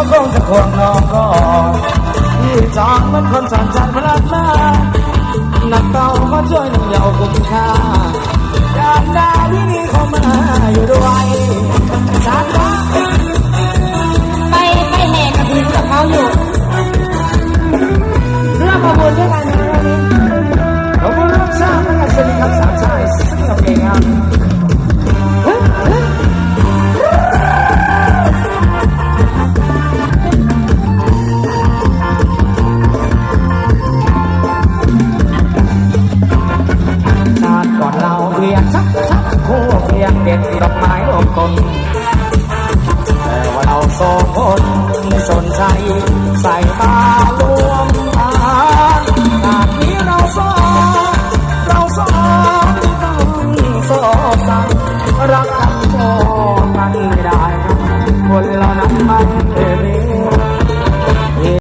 ก็คงจะควงน้องก่อนพี่จางมันคนสันจัน เรียนชักชักคู่เพียงเด็ดดอกไม้รวมตนแต่ว่าเราสองคนสนใจใส่ตาลวมตานหากนี้เราสองเราสองต้องสอสั่งรัก